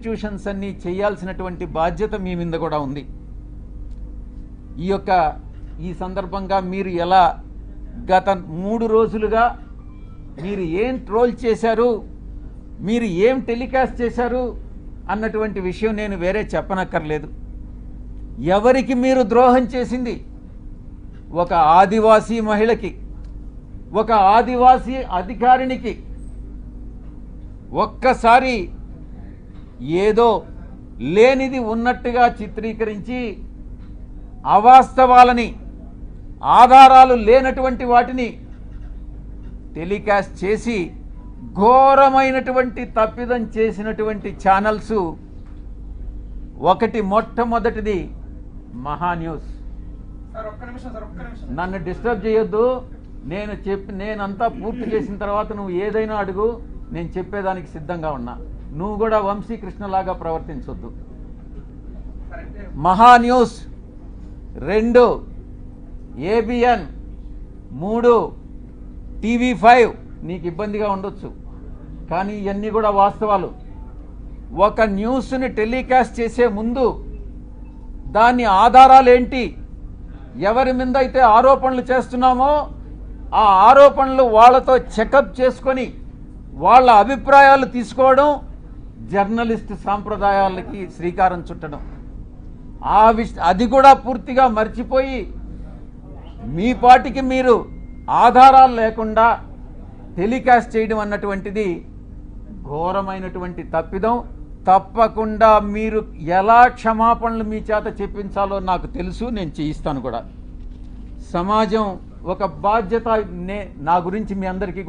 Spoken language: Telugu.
ఇన్స్టిట్యూషన్స్ అన్నీ చేయాల్సినటువంటి బాధ్యత మీ మీద కూడా ఉంది. ఈ యొక్క ఈ సందర్భంగా మీరు ఎలా గత మూడు రోజులుగా మీరు ఏం ట్రోల్ చేశారు మీరు ఏం టెలికాస్ట్ చేశారు అన్నటువంటి విషయం నేను వేరే చెప్పనక్కర్లేదు. ఎవరికి మీరు ద్రోహం చేసింది? ఒక ఆదివాసీ మహిళకి ఒక ఆదివాసీ అధికారినికి ఒక్కసారి ఏదో లేనిది ఉన్నట్టుగా చిత్రీకరించి అవాస్తవాలని ఆధారాలు లేనటువంటి వాటిని టెలికాస్ట్ చేసి ఘోరమైనటువంటి తప్పిదం చేసినటువంటి ఛానల్స్ ఒకటి మొట్టమొదటిది మహా న్యూస్. సార్ ఒక్క నిమిషం సార్ ఒక్క నిమిషం. నన్ను డిస్టర్బ్ చేయొద్దు. నేను చెప్పి నేనంతా పూర్తి చేసిన తర్వాత నువ్వు ఏదైనా అడుగు నేను చెప్పేదానికి సిద్ధంగా ఉన్నా. నువ్వు కూడా వంశీకృష్ణలాగా ప్రవర్తించొద్దు. సార్ మహా న్యూస్ రెండు ఏబిఎన్ మూడు టీవీ ఫైవ్ నీకు ఇబ్బందిగా ఉండొచ్చు. కానీ ఇవన్నీ కూడా వాస్తవాలు. ఒక న్యూస్ని టెలికాస్ట్ చేసే ముందు దాని ఆధారాలు ఏంటి ఎవరి మీద అయితే ఆరోపణలు చేస్తున్నామో ఆ ఆరోపణలు వాళ్ళతో చెకప్ చేసుకొని వాళ్ళ అభిప్రాయాలు తీసుకోవడం జర్నలిస్ట్ సాంప్రదాయాలకి శ్రీకారం చుట్టడం. ఆ విష అది కూడా పూర్తిగా మర్చిపోయి మీ పాటికి మీరు ఆధారాలు లేకుండా టెలికాస్ట్ చేయడం అన్నటువంటిది ఘోరమైనటువంటి తప్పిదం. తప్పకుండా మీరు ఎలా క్షమాపణలు మీ చేత చెప్పించాలో నాకు తెలుసు నేను చేయిస్తాను కూడా. సమాజం ఒక బాధ్యత నే నా గురించి మీ అందరికీ కూడా